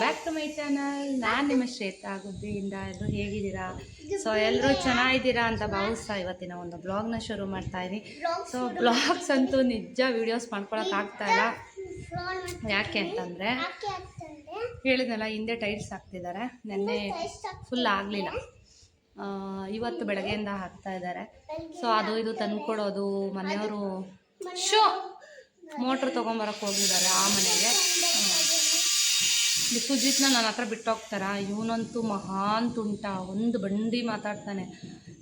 Back to my channel ನಾನು ನಿಮ್ಮ ಶ್ವೇತಾ ಗುಬ್ಬಿಯಿಂದ. ಎಲ್ಲರೂ ಹೇಗಿದ್ದೀರಾ? ಸೊ ಎಲ್ಲರೂ ಚೆನ್ನಾಗಿದ್ದೀರಾ ಅಂತ ಭಾವಿಸ್ತಾ ಇವತ್ತಿನ ಒಂದು ಬ್ಲಾಗ್ನ ಶುರು ಮಾಡ್ತಾ ಇದ್ದೀನಿ ಸೊ ಬ್ಲಾಗ್ಸ್ ಅಂತೂ ನಿಜ ವೀಡಿಯೋಸ್ ಮಾಡ್ಕೊಳಕ್ ಆಗ್ತಾ ಇಲ್ಲ. ಯಾಕೆ ಅಂತಂದರೆ, ಹೇಳಿದ್ನಲ್ಲ, ಹಿಂದೆ ಟೈಲ್ಸ್ ಹಾಕ್ತಿದ್ದಾರೆ. ನೆನ್ನೆ ಫುಲ್ ಆಗಲಿಲ್ಲ. ಇವತ್ತು ಬೆಳಗ್ಗೆಯಿಂದ ಹಾಕ್ತಾ ಇದ್ದಾರೆ. ಸೊ ಅದು ಇದು ತಂದ್ಕೊಡೋದು, ಮನೆಯವರು, ಶೋ, ಮೋಟ್ರ್ ತೊಗೊಂಬರಕ್ಕೆ ಹೋಗಿದ್ದಾರೆ ಆ ಮನೆಗೆ. ಸುಜಿತ್ನ ನನ್ನ ಹತ್ರ ಬಿಟ್ಟೋಗ್ತಾರ? ಇವನಂತೂ ಮಹಾನ್ ತುಂಟ, ಒಂದು ಬಂಡಿ ಮಾತಾಡ್ತಾನೆ.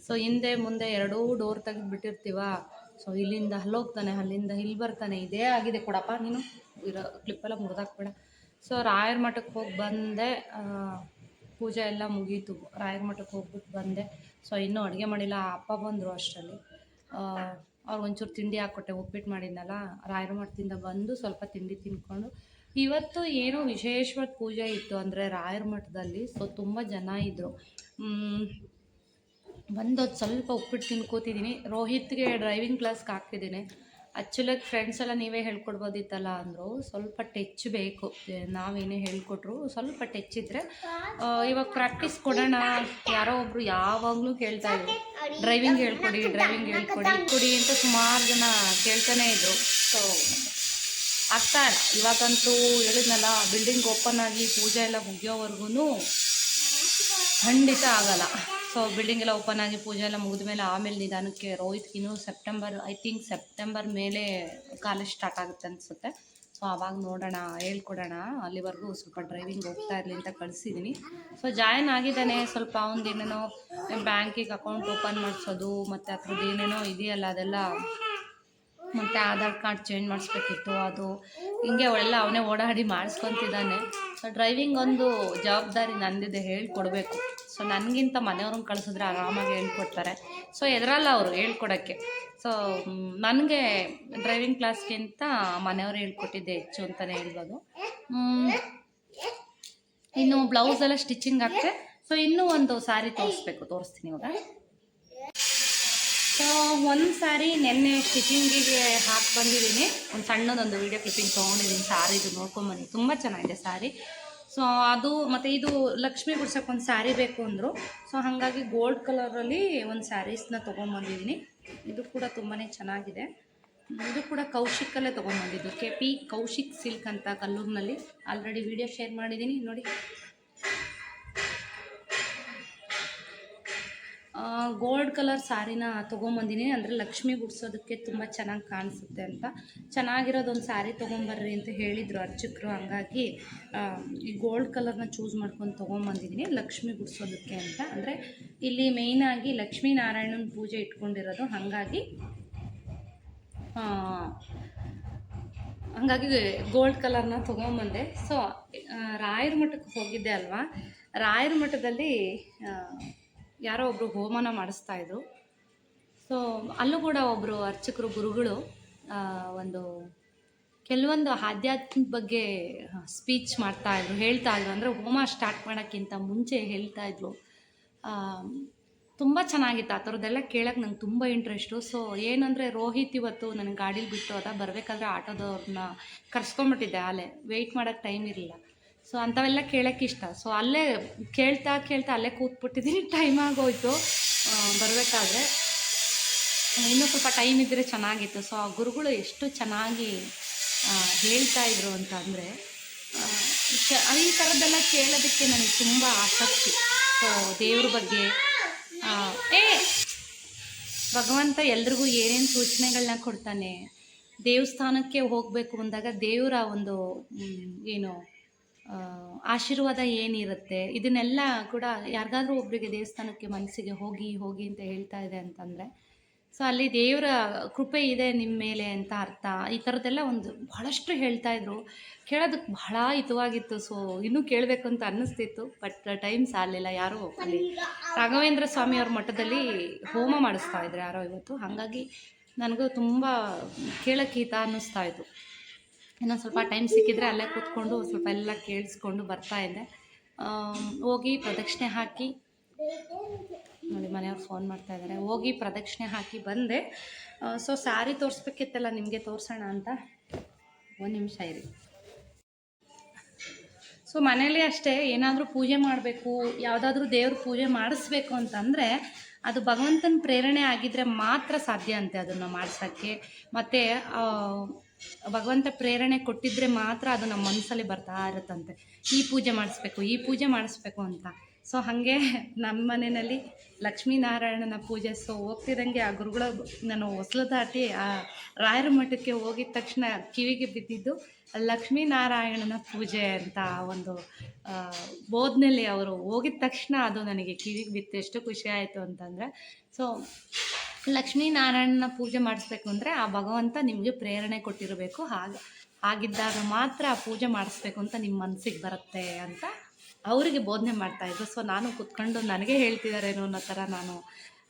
ಸೊ ಹಿಂದೆ ಮುಂದೆ ಎರಡೂ ಡೋರ್ ತೆಗೆದು ಬಿಟ್ಟಿರ್ತೀವ ಸೊ ಇಲ್ಲಿಂದ ಅಲ್ಲೋಗ್ತಾನೆ, ಅಲ್ಲಿಂದ ಇಲ್ಲಿ ಬರ್ತಾನೆ. ಇದೇ ಆಗಿದೆ ಕೊಡಪ್ಪ, ನೀನು ಇರೋ ಕ್ಲಿಪ್ಪೆಲ್ಲ ಮುರಿದಾಕ್ಬೇಡ ಸೊ ರಾಯರ ಮಠಕ್ಕೆ ಹೋಗಿ ಬಂದೆ. ಪೂಜೆ ಎಲ್ಲ ಮುಗೀತು. ರಾಯರ ಮಠಕ್ಕೆ ಹೋಗ್ಬಿಟ್ಟು ಬಂದೆ. ಸೊ ಇನ್ನೂ ಅಡುಗೆ ಮಾಡಿಲ್ಲ. ಅಪ್ಪ ಬಂದರು ಅಷ್ಟರಲ್ಲಿ. ಅವ್ರಿಗೊಂಚೂರು ತಿಂಡಿ ಹಾಕ್ಕೊಟ್ಟೆ, ಉಪ್ಪಿಟ್ಟು ಮಾಡಿದ್ನಲ್ಲ. ರಾಯರ ಮಠದಿಂದ ಬಂದು ಸ್ವಲ್ಪ ತಿಂಡಿ ತಿನ್ಕೊಂಡು ಇವತ್ತು ಏನೋ ವಿಶೇಷವಾದ ಪೂಜೆ ಇತ್ತು ಅಂದರೆ ರಾಯರ ಮಠದಲ್ಲಿ ಸೊ ತುಂಬ ಜನ ಇದ್ದರು ಬಂದು ಅದು ಸ್ವಲ್ಪ ಉಪ್ಪಿಟ್ಟು ತಿನ್ಕೋತಿದ್ದೀನಿ ರೋಹಿತ್ಗೆ ಡ್ರೈವಿಂಗ್ ಕ್ಲಾಸ್ಗೆ ಹಾಕ್ತಿದ್ದೀನಿ ಆ್ಯಕ್ಚುಲಾಗಿ ಫ್ರೆಂಡ್ಸ್ ಎಲ್ಲ ನೀವೇ ಹೇಳ್ಕೊಡ್ಬೋದಿತ್ತಲ್ಲ ಅಂದರು. ಸ್ವಲ್ಪ ಟೆಚ್ ಬೇಕು. ನಾವೇನೇ ಹೇಳ್ಕೊಟ್ರು. ಸ್ವಲ್ಪ ಟಚ್ ಇದ್ದರೆ ಇವಾಗ ಪ್ರಾಕ್ಟೀಸ್ ಕೊಡೋಣ ಯಾರೋ ಒಬ್ಬರು ಯಾವಾಗಲೂ ಕೇಳ್ತಾ ಇದ್ರು. ಡ್ರೈವಿಂಗ್ ಹೇಳ್ಕೊಡಿ ಡ್ರೈವಿಂಗ್ ಹೇಳ್ಕೊಡಿ, ಕೊಡಿ ಅಂತ ಸುಮಾರು ಜನ ಕೇಳ್ತಾನೇ ಇದ್ರು. ಸೊ ಆಗ್ತಾ ಇಲ್ಲ. ಇವಾಗಂತೂ ಹೇಳಿದ್ನಲ್ಲ ಬಿಲ್ಡಿಂಗ್ ಓಪನ್ ಆಗಿ ಪೂಜೆ ಎಲ್ಲ ಮುಗಿಯೋವರೆಗೂ ಖಂಡಿತ ಆಗಲ್ಲ. ಸೊ ಬಿಲ್ಡಿಂಗ್ ಎಲ್ಲ ಓಪನ್ ಆಗಿ ಪೂಜೆ ಎಲ್ಲ ಮುಗಿದ ಮೇಲೆ ಆಮೇಲೆ ನಿಧಾನಕ್ಕೆ ರೋಹಿತ್ ಇನ್ನು ಸೆಪ್ಟೆಂಬರ್ ಐ ಥಿಂಕ್ ಸೆಪ್ಟೆಂಬರ್ ಮೇಲೆ ಕಾಲೇಜ್ ಸ್ಟಾರ್ಟ್ ಆಗುತ್ತೆ ಅನಿಸುತ್ತೆ. ಸೊ ಆವಾಗ ನೋಡೋಣ, ಹೇಳ್ಕೊಡೋಣ. ಅಲ್ಲಿವರೆಗೂ ಸ್ವಲ್ಪ ಡ್ರೈವಿಂಗ್ ಹೋಗ್ತಾ ಇರಲಿ ಅಂತ ಕಳಿಸಿದ್ದೀನಿ ಸೊ ಜಾಯಿನ್ ಆಗಿದ್ದಾನೆ. ಸ್ವಲ್ಪ ಒಂದು ಏನೇನೋ ಬ್ಯಾಂಕಿಗೆ ಅಕೌಂಟ್ ಓಪನ್ ಮಾಡಿಸೋದು, ಮತ್ತು ಅದ್ರದ್ದು ಏನೇನೋ ಇದೆಯಲ್ಲ ಅದೆಲ್ಲ ಮತ್ತು ಆಧಾರ್ ಕಾರ್ಡ್ ಚೇಂಜ್ ಮಾಡಿಸ್ಬೇಕಿತ್ತು, ಅದು ಹಿಂಗೆ ಅವೆಲ್ಲ ಅವನೇ ಓಡಾಡಿ ಮಾಡಿಸ್ಕೊತಿದ್ದಾನೆ. ಸೊ ಡ್ರೈವಿಂಗ್ ಒಂದು ಜವಾಬ್ದಾರಿ ನಂದಿದೆ, ಹೇಳ್ಕೊಡ್ಬೇಕು. ಸೊ ನನಗಿಂತ ಮನೆಯವ್ರನ್ನ ಕಳಿಸಿದ್ರೆ ಆರಾಮಾಗಿ ಹೇಳ್ಕೊಡ್ತಾರೆ. ಸೊ ಎದರಲ್ಲ ಅವರು ಹೇಳ್ಕೊಡೋಕ್ಕೆ. ಸೊ ನನಗೆ ಡ್ರೈವಿಂಗ್ ಕ್ಲಾಸ್ಗಿಂತ ಮನೆಯವ್ರು ಹೇಳ್ಕೊಟ್ಟಿದ್ದೆ ಹೆಚ್ಚು ಅಂತಲೇ ಹೇಳ್ಬೋದು. ಇನ್ನು ಬ್ಲೌಸೆಲ್ಲ ಸ್ಟಿಚಿಂಗ್ ಆಗ್ತದೆ ಸೊ ಇನ್ನೂ ಒಂದು ಸಾರಿ ತೋರಿಸ್ಬೇಕು, ತೋರಿಸ್ತೀನಿ ಇವಾಗ. ಸೊ ಒಂದು ಸಾರಿ ನೆನ್ನೆ ಸ್ಟಿಚಿಂಗಿಗೆ ಹಾಕಿ ಬಂದಿದ್ದೀನಿ. ಒಂದು ಸಣ್ಣದೊಂದು ವೀಡಿಯೋ ಕ್ಲಿಪ್ಪಿಂಗ್ ತೊಗೊಂಡಿದ್ದೀನಿ ಸಾರಿದು ನೋಡ್ಕೊಂಬನ್ನಿ. ತುಂಬ ಚೆನ್ನಾಗಿದೆ ಸಾರಿ. ಸೊ ಅದು ಮತ್ತು ಇದು ಲಕ್ಷ್ಮಿ ಗುಡ್ಸಕ್ಕೆ ಒಂದು ಸ್ಯಾರಿ ಬೇಕು ಅಂದರು. ಸೊ ಹಾಗಾಗಿ ಗೋಲ್ಡ್ ಕಲರಲ್ಲಿ ಒಂದು ಸ್ಯಾರೀಸ್ನ ತೊಗೊಂಬಂದಿದ್ದೀನಿ. ಇದು ಕೂಡ ತುಂಬಾ ಚೆನ್ನಾಗಿದೆ. ಇದು ಕೂಡ ಕೌಶಿಕಲ್ಲೇ ತೊಗೊಂಬಂದಿದ್ದು. ಕೆ ಪಿ ಕೌಶಿಕ್ ಸಿಲ್ಕ್ ಅಂತ ಕಲ್ಲೂರಿನಲ್ಲಿ. ಆಲ್ರೆಡಿ ವಿಡಿಯೋ ಶೇರ್ ಮಾಡಿದ್ದೀನಿ. ನೋಡಿ. ಗೋಲ್ಡ್ ಕಲರ್ ಸಾರಿನ ತೊಗೊಂಬಂದಿನಿ. ಅಂದರೆ ಲಕ್ಷ್ಮಿ ಗುಡ್ಸೋದಕ್ಕೆ ತುಂಬ ಚೆನ್ನಾಗಿ ಕಾಣಿಸುತ್ತೆ ಅಂತ. ಚೆನ್ನಾಗಿರೋದೊಂದು ಸ್ಯಾರಿ ತೊಗೊಂಬರ್ರಿ ಅಂತ ಹೇಳಿದರು ಅರ್ಚಕರು. ಹಂಗಾಗಿ ಈ ಗೋಲ್ಡ್ ಕಲರ್ನ ಚೂಸ್ ಮಾಡ್ಕೊಂಡು ತೊಗೊಂಬಂದಿದ್ದೀನಿ ಲಕ್ಷ್ಮಿ ಗುಡ್ಸೋದಕ್ಕೆ ಅಂತ. ಅಂದರೆ ಇಲ್ಲಿ ಮೇಯ್ನಾಗಿ ಲಕ್ಷ್ಮೀ ನಾರಾಯಣನ ಪೂಜೆ ಇಟ್ಕೊಂಡಿರೋದು. ಹಾಗಾಗಿ ಹಂಗಾಗಿ ಗೋಲ್ಡ್ ಕಲರ್ನ ತೊಗೊಂಬಂದೆ. ಸೊ ರಾಯರ ಮಠಕ್ಕೆ ಹೋಗಿದ್ದೆ ಅಲ್ವಾ? ರಾಯರ ಮಠದಲ್ಲಿ ಯಾರೋ ಒಬ್ಬರು ಹೋಮನ ಮಾಡಿಸ್ತಾ ಇದ್ರು. ಸೊ ಅಲ್ಲೂ ಕೂಡ ಒಬ್ಬರು ಅರ್ಚಕರು, ಗುರುಗಳು ಒಂದು ಕೆಲವೊಂದು ಆಧ್ಯಾತ್ಮದ ಬಗ್ಗೆ ಸ್ಪೀಚ್ ಮಾಡ್ತಾ ಇದ್ರು, ಹೇಳ್ತಾ ಇದ್ರು. ಅಂದರೆ ಹೋಮ ಸ್ಟಾರ್ಟ್ ಮಾಡೋಕ್ಕಿಂತ ಮುಂಚೆ ಹೇಳ್ತಾ ಇದ್ರು. ತುಂಬ ಚೆನ್ನಾಗಿತ್ತು. ಆ ಥರದ್ದೆಲ್ಲ ಕೇಳೋಕ್ಕೆ ನಂಗೆ ತುಂಬ ಇಂಟ್ರೆಸ್ಟು ಸೊ ಏನಂದರೆ ರೋಹಿತ್ ಇವತ್ತು ನನಗೆ ಗಾಡೀಲಿ ಬಿಟ್ಟು ಹೋದ, ಬರಬೇಕಾದ್ರೆ ಆಟೋದವ್ರನ್ನ ಕರ್ಸ್ಕೊಂಬಿಟ್ಟಿದ್ದೆ ಆಲೆ ವೆಯ್ಟ್ ಮಾಡೋಕ್ಕೆ ಟೈಮ್ ಇರಲಿಲ್ಲ. ಸೊ ಅಂಥವೆಲ್ಲ ಕೇಳೋಕ್ಕೆ ಇಷ್ಟ. ಸೊ ಅಲ್ಲೇ ಕೇಳ್ತಾ ಕೇಳ್ತಾ ಅಲ್ಲೇ ಕೂತ್ಬಿಟ್ಟಿದ್ದೀನಿ. ಟೈಮ್ ಆಗೋಯ್ತು. ಬರಬೇಕಾದ್ರೆ. ಇನ್ನೂ ಸ್ವಲ್ಪ ಟೈಮ್ ಇದ್ದರೆ ಚೆನ್ನಾಗಿತ್ತು. ಸೊ ಆ ಗುರುಗಳು ಎಷ್ಟು ಚೆನ್ನಾಗಿ ಹೇಳ್ತಾ ಇದ್ರು ಅಂತ ಅಂದರೆ ಈ ಥರದ್ದೆಲ್ಲ ಕೇಳೋದಕ್ಕೆ ನನಗೆ ತುಂಬ ಆಸಕ್ತಿ. ಸೊ ದೇವ್ರ ಬಗ್ಗೆ ಏ, ಭಗವಂತ ಎಲ್ರಿಗೂ ಏನೇನು ಸೂಚನೆಗಳನ್ನ ಕೊಡ್ತಾನೆ, ದೇವಸ್ಥಾನಕ್ಕೆ ಹೋಗಬೇಕು ಅಂದಾಗ ದೇವರ ಒಂದು ಏನು ಆಶೀರ್ವಾದ ಏನಿರುತ್ತೆ? ಇದನ್ನೆಲ್ಲ ಕೂಡ ಯಾರಿಗಾದ್ರೂ ಒಬ್ಬರಿಗೆ ದೇವಸ್ಥಾನಕ್ಕೆ ಮನಸ್ಸಿಗೆ ಹೋಗಿ ಹೋಗಿ ಅಂತ ಹೇಳ್ತಾ ಇದೆ ಅಂತಂದರೆ, ಸೊ ಅಲ್ಲಿ ದೇವರ ಕೃಪೆ ಇದೆ ನಿಮ್ಮ ಮೇಲೆ ಅಂತ ಅರ್ಥ. ಈ ಥರದ್ದೆಲ್ಲ ಒಂದು ಬಹಳಷ್ಟು ಹೇಳ್ತಾ ಇದ್ರು. ಕೇಳೋದಕ್ಕೆ ಬಹಳ ಹಿತವಾಗಿತ್ತು. ಸೊ ಇನ್ನೂ ಕೇಳಬೇಕು ಅಂತ ಅನ್ನಿಸ್ತಿತ್ತು, ಬಟ್ ಟೈಮ್ ಸಾಲಿಲ್ಲ ಯಾರೋ ಅಲ್ಲಿ ರಾಘವೇಂದ್ರ ಸ್ವಾಮಿ ಅವ್ರ ಮಠದಲ್ಲಿ ಹೋಮ ಮಾಡಿಸ್ತಾ ಇದ್ರು ಯಾರೋ ಇವತ್ತು. ಹಾಗಾಗಿ ನನಗೂ ತುಂಬ ಕೇಳೋಕ್ಕೆ ಹಿತ ಅನ್ನಿಸ್ತಾ ಇತ್ತು. ಇನ್ನೊಂದು ಸ್ವಲ್ಪ ಟೈಮ್ ಸಿಕ್ಕಿದ್ರೆ ಅಲ್ಲೇ ಕೂತ್ಕೊಂಡು ಸ್ವಲ್ಪ ಎಲ್ಲ ಕೇಳಿಸ್ಕೊಂಡು ಬರ್ತಾ ಇದ್ದೆ. ಹೋಗಿ ಪ್ರದಕ್ಷಿಣೆ ಹಾಕಿ ನೋಡಿ ಮನೆಯವ್ರು ಫೋನ್ ಮಾಡ್ತಾ ಇದ್ದಾರೆ ಹೋಗಿ ಪ್ರದಕ್ಷಿಣೆ ಹಾಕಿ ಬಂದೆ. ಸೊ ಸ್ಯಾರಿ ತೋರಿಸ್ಬೇಕಿತ್ತಲ್ಲ ನಿಮಗೆ ತೋರಿಸೋಣ ಅಂತ. ಒಂದು ನಿಮಿಷ ಇರಿ. ಸೊ ಸೊ ಮನೇಲಿ ಅಷ್ಟೇ ಏನಾದರೂ ಪೂಜೆ ಮಾಡಬೇಕು ಯಾವುದಾದ್ರೂ ದೇವ್ರ ಪೂಜೆ ಮಾಡಿಸ್ಬೇಕು ಅಂತಂದರೆ ಅದು ಭಗವಂತನ ಪ್ರೇರಣೆ ಆಗಿದ್ದರೆ ಮಾತ್ರ ಸಾಧ್ಯ ಅಂತೆ ಅದನ್ನು ಮಾಡಿಸೋಕ್ಕೆ. ಮತ್ತು ಭಗವಂತ ಪ್ರೇರಣೆ ಕೊಟ್ಟಿದ್ರೆ ಮಾತ್ರ ಅದು ನಮ್ಮ ಮನಸ್ಸಲ್ಲಿ ಬರ್ತಾ ಇರುತ್ತಂತೆ. ಈ ಪೂಜೆ ಮಾಡಿಸ್ಬೇಕು, ಈ ಪೂಜೆ ಮಾಡಿಸ್ಬೇಕು ಅಂತ. ಸೊ ಹಾಗೆ ನಮ್ಮ ಮನೆಯಲ್ಲಿ ಲಕ್ಷ್ಮೀನಾರಾಯಣನ ಪೂಜೆ. ಸೊ ಹೋಗ್ತಿದ್ದಂಗೆ ಆ ಗುರುಗಳ ನಾನು ಹೊಸಲು ದಾಟಿ ಆ ರಾಯರ ಮಠಕ್ಕೆ ಹೋಗಿದ ತಕ್ಷಣ ಕಿವಿಗೆ ಬಿದ್ದಿದ್ದು ಲಕ್ಷ್ಮೀನಾರಾಯಣನ ಪೂಜೆ ಅಂತ ಒಂದು ಬೋಧನೆಯಲ್ಲಿ ಅವರು ಹೋಗಿದ ತಕ್ಷಣ ಅದು ನನಗೆ ಕಿವಿಗೆ ಬಿತ್ತು. ಎಷ್ಟು ಖುಷಿ ಆಯಿತು ಅಂತಂದರೆ ಸೊ ಲಕ್ಷ್ಮೀನಾರಾಯಣನ ಪೂಜೆ ಮಾಡಿಸ್ಬೇಕು ಅಂದರೆ ಆ ಭಗವಂತ ನಿಮಗೆ ಪ್ರೇರಣೆ ಕೊಟ್ಟಿರಬೇಕು. ಹಾಗೆ, ಹಾಗಿದ್ದಾಗ ಮಾತ್ರ ಆ ಪೂಜೆ ಮಾಡಿಸ್ಬೇಕು ಅಂತ ನಿಮ್ಮ ಮನಸ್ಸಿಗೆ ಬರುತ್ತೆ ಅಂತ ಅವರಿಗೆ ಬೋಧನೆ ಮಾಡ್ತಾಯಿದ್ರು ಸೊ ನಾನು ಕುತ್ಕೊಂಡು ನನಗೆ ಹೇಳ್ತಿದ್ದಾರೇನೋ ಅನ್ನೋ ಥರ ನಾನು